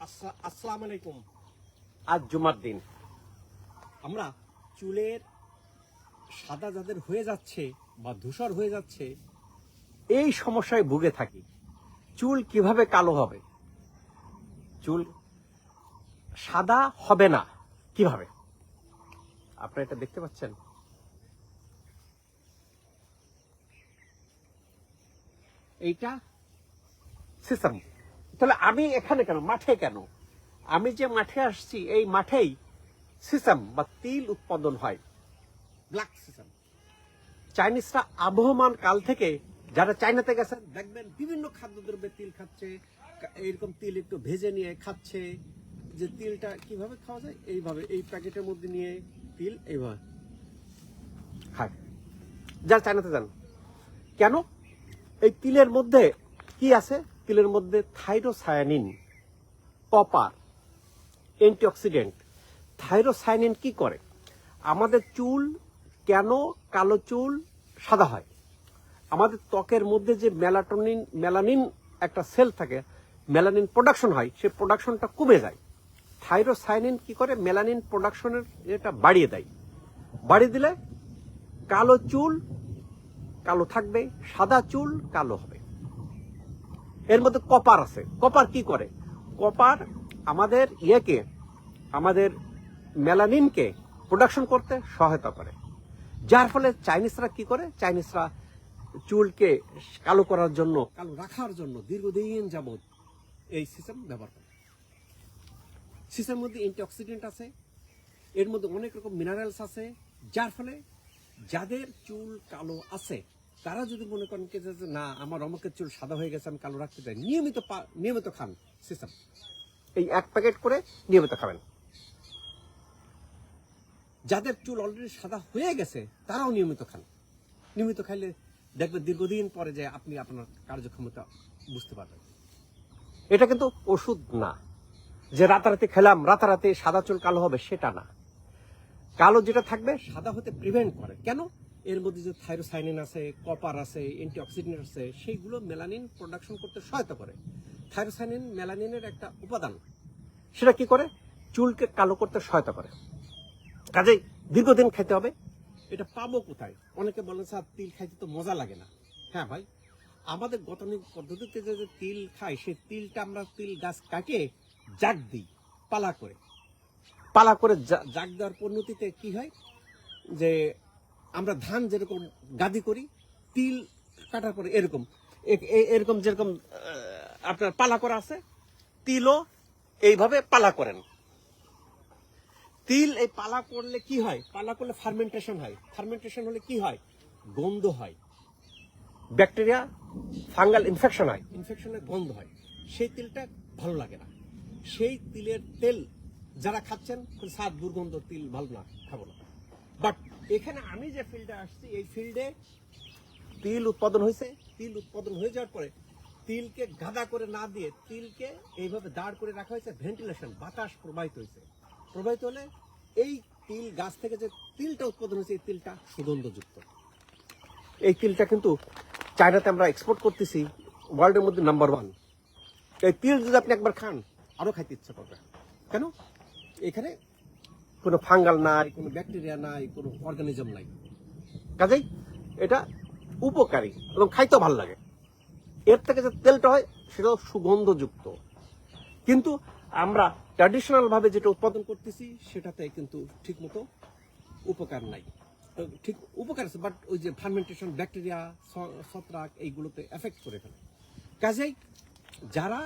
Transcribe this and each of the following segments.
আসসা- আসসালামু আলাইকুম। আজ জুমার দিন। আমরা চুলের সাদা যাদের হয়ে যাচ্ছে বা ধূসর হয়ে যাচ্ছে এই সমস্যায় ভুগে থাকি। চুল কীভাবে কালো হবে? চুল সাদা হবে না কীভাবে? আপনারা এটা দেখতে পাচ্ছেন? এইটা সিস্টেম তাহলে আমি এখানে কেন? মাঠে কেন? আমি যে মাঠে আসছি, এই মাঠেই সিসাম বা তিল উৎপাদন হয়। ব্ল্যাক সিজন চাইনিজরা আবহমান কাল থেকে যারা চাইনাতে গেছেন দেখবেন বিভিন্ন খাদ্যদ্রব্যে তিল খাচ্ছে এইরকম তিল একটু ভেজে নিয়ে খাচ্ছে, যে তিলটা কীভাবে খাওয়া যায়? এইভাবে, এই প্যাকেটের মধ্যে নিয়ে তিল এইভাবে। খায় যারা চাইনাতে যান, কেন? এই তিলের মধ্যে কি আছে? তিলের মধ্যে থাইরোসায়ানিন, কপার, অ্যান্টিঅক্সিডেন্ট। থাইরোসায়ানিন কি করে? আমাদের চুল কেন কালো চুল সাদা হয়? আমাদের ত্বকের মধ্যে যে মেলাটোনিন, মেলানিন একটা সেল থাকে, মেলানিন প্রোডাকশন হয়, সে প্রোডাকশনটা কমে যায়। থাইরোসায়ানিন কি করে? মেলানিন প্রোডাকশনের এটা বাড়িয়ে দেয়। বাড়িয়ে দিলে কালো চুল কালো থাকবে, সাদা চুল কালো হবে। এর মধ্যে কপার আছে। কপার কি করে? কপার আমাদের ইয়েকে, আমাদের মেলানিনকে প্রোডাকশন করতে সহায়তা করে। যার ফলে চাইনিজরা কি করে? চাইনিজরা চুলকে কালো করার জন্য, কালো রাখার জন্য দীর্ঘদিন যাবত এই সিস্টেম ব্যবহার করে। সিস্টেমের মধ্যে অ্যান্টিঅক্সিডেন্ট আছে, এর মধ্যে অনেক রকম মিনারেলস আছে, যার ফলে যাদের চুল কালো আছে তারা যদি মনে করেন কি যে না, আমার অমুকের চুল সাদা হয়ে গেছে, আমি কালো রাখতে চাই, নিয়মিত নিয়মিত খান সিস্টেম এই এক প্যাকেট করে নিয়মিত খাবেন। যাদের চুল অলরেডি সাদা হয়ে গেছে, তারাও নিয়মিত খান। নিয়মিত খাইলে দেখবে দীর্ঘদিন পরে যে আপনি আপনার কার্যক্ষমতা বুঝতে পারবেন। এটা কিন্তু ওষুধ না। যে রাতারাতি খেলাম, রাতারাতি সাদা চুল কালো হবে, সেটা না। কালো যেটা থাকবে, সাদা হতে প্রিভেন্ট করে। কেন? এর মধ্যে যে থাইরোসাইনিন আছে, কপার আছে অ্যান্টিঅক্সিডেন্ট আছে, সেইগুলো মেলানিন প্রোডাকশন করতে সহায়তা করে। থাইরোসাইনিন মেলানিনের একটা উপাদান। সেটা কি করে? চুলকে কালো করতে সহায়তা করে। কাজেই দীর্ঘদিন খেতে হবে। এটা পাবো কোথায়? অনেকে বলেন, স্যার, তিল খাইতে তো মজা লাগে না। হ্যাঁ ভাই, আমাদের গতানুগ পদ্ধতিতে যে তিল খাই, সেই তিলটা আমরা তিল গাছ কাটিয়ে জাগ দিই, পালা করে। পালা করে জাগ দেওয়ার পরিণতিতে কি হয়? যে আমরা ধান যেরকম গাদি করি, তিল কাটার পরে এরকম। এরকম যেরকম আপনার পালা করা আছে, তিলও এইভাবে পালা করেন। তিল এই পালা করলে কি হয়? পালা করলে ফার্মেন্টেশন হয়। ফার্মেন্টেশন হলে কি হয়? গন্ধ হয়। ব্যাকটেরিয়া ফাঙ্গাল ইনফেকশন হয়। ইনফেকশনের গন্ধ হয়। সেই তিলটা ভালো লাগে না। সেই তিলের তেল যারা খাচ্ছেন স্বাদ, দুর্গন্ধ, তিল ভালো না, খাব না। বাট এখানে আমি যে ফিল্ডে আসছি, এই ফিল্ডে তিল উৎপাদন হয়েছে। তিল উৎপাদন হয়ে যাওয়ার পরে তিলকে গাদা করে না দিয়ে তিলকে এইভাবে দাঁড় করে রাখা হয়েছে ভেন্টিলেশন বাতাস প্রবাহিত হয়েছে। প্রবাহিত হলে এই তিল গাছ থেকে যে তিলটা উৎপাদন হয়েছে, এই তিলটা সুগন্ধযুক্ত। এই তিলটা কিন্তু চায়নাতে আমরা এক্সপোর্ট করতেছি ওয়ার্ল্ডের মধ্যে নাম্বার ওয়ান এই তিল যদি আপনি একবার খান, আরও খাইতে ইচ্ছা করবে। কেন? এখানে কোনো ফাঙ্গাল নাই, কোনো ব্যাকটেরিয়া নাই, কোনো অর্গানিজম নাই। কাজেই এটা উপকারী এবং খাইতেও ভালো লাগে। এর থেকে যে তেলটা হয়, সেটাও সুগন্ধযুক্ত। কিন্তু আমরা ট্র্যাডিশনাল ভাবে যেটা উৎপাদন করতেছি, সেটাতে কিন্তু ঠিক মতো উপকার নাই। ঠিক উপকার আছে বাট ওই যে ফার্মেন্টেশন ব্যাকটেরিয়া ছত্রাক, এইগুলোতে এফেক্ট করে ফেলে। কাজেই যারা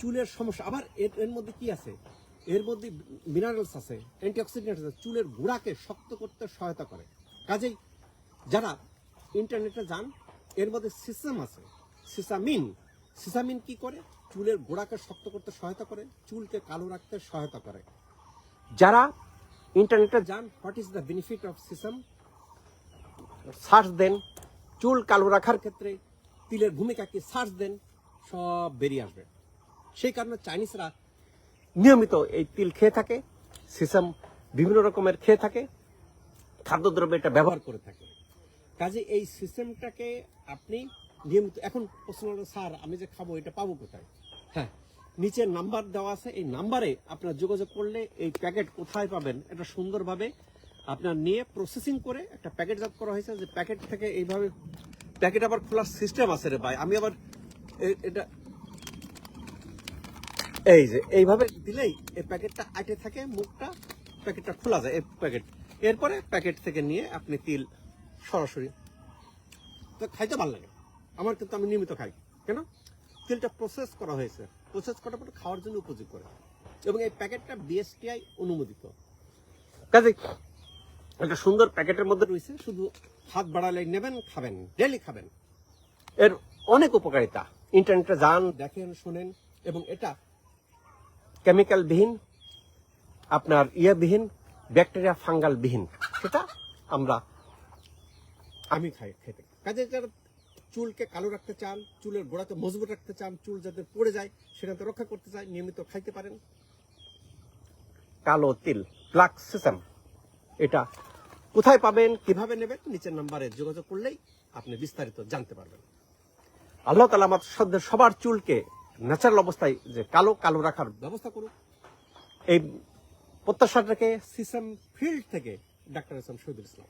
চুলের সমস্যা, আবার এর মধ্যে কি আছে? এর মধ্যে মিনারেলস আছে অ্যান্টিঅক্সিডেন্ট আছে, চুলের গুঁড়াকে শক্ত করতে সহায়তা করে। কাজেই যারা ইন্টারনেটে যান, এর মধ্যে সিসাম আছে। সিসামিন সিসামিন কি করে? চুলের গোড়াকে শক্ত করতে সহায়তা করে, চুলকে কালো রাখতে সহায়তা করে। যারা ইন্টারনেটে যান what is the benefit of sesame search দেন, চুল কালো রাখার ক্ষেত্রে তিলের ভূমিকা কি? সার্চ দেন, সব বেরিয়ে আসবে। সেই কারণে চাইনিজরা নিয়মিত এই তিল খেয়ে থাকে, সিসাম বিভিন্ন রকমের খেয়ে থাকে, খাদ্যদ্রব্য এটা ব্যবহার করে থাকে। কাজে এই সিস্টেমটাকে আপনি নিয়মিত, এখন প্রশ্ন হলো, স্যার, আমি যে খাব, এটা পাবো কোথায়? হ্যাঁ নিচে নাম্বার দেওয়া আছে, এই নাম্বারে আপনার যোগাযোগ করলে এই প্যাকেট কোথায় পাবেন, এটা সুন্দরভাবে আপনার নিয়ে প্রসেসিং করে একটা প্যাকেটজাত করা হয়েছে, যে প্যাকেট থেকে এইভাবে, প্যাকেট আবার খোলার সিস্টেম আছে রে ভাই। আমি আবার এটা এই যে, এইভাবে দিলেই এই প্যাকেটটা আটে থাকে, মুখটা, প্যাকেটটা খোলা যায়, এই প্যাকেট। এরপরে প্যাকেট থেকে নিয়ে আপনি তিল সরাসরি। তো খাইতে ভালো লাগে। আমার কিন্তু আমি নিয়মিত খাই। কেন? তিলটা প্রসেস করা হয়েছে। প্রসেস করার পর খাওয়ার জন্য উপযোগ করে। এবং এই প্যাকেটটা বিএসটিআই অনুমোদিত। কাজে একটা সুন্দর প্যাকেটের মধ্যে রয়েছে, শুধু হাত বাড়ালে নেবেন, খাবেন ডেলি খাবেন। এর অনেক উপকারিতা। ইন্টারনেটে যান, দেখেন, শোনেন। এবং এটা কেমিক্যাল বিহীন আপনার ইয়েবিহীন, ব্যাকটেরিয়া ফাঙ্গাল বিহীন সেটা আমরা, আমি খাই, খেতে। কাজে যারা চুলকে কালো রাখতে চান, চুলের গোড়াতে মজবুত রাখতে চান, চুল যাতে পড়ে যায় সেটাতে রক্ষা করতে চান নিয়মিত খাইতে পারেন। কালো তিল ব্ল্যাক সিসাম এটা কোথায় পাবেন, কীভাবে নেবেন, নিচের নাম্বারে যোগাযোগ করলেই আপনি বিস্তারিত জানতে পারবেন। আল্লাহ তালা আমার সবার চুলকে ন্যাচারাল অবস্থায় যে কালো কালো রাখার ব্যবস্থা করুক। এই প্রত্যাশাটাকে সিসেম ফিল্ড থেকে ডাক্তার ইসলাম শহীদুল ইসলাম।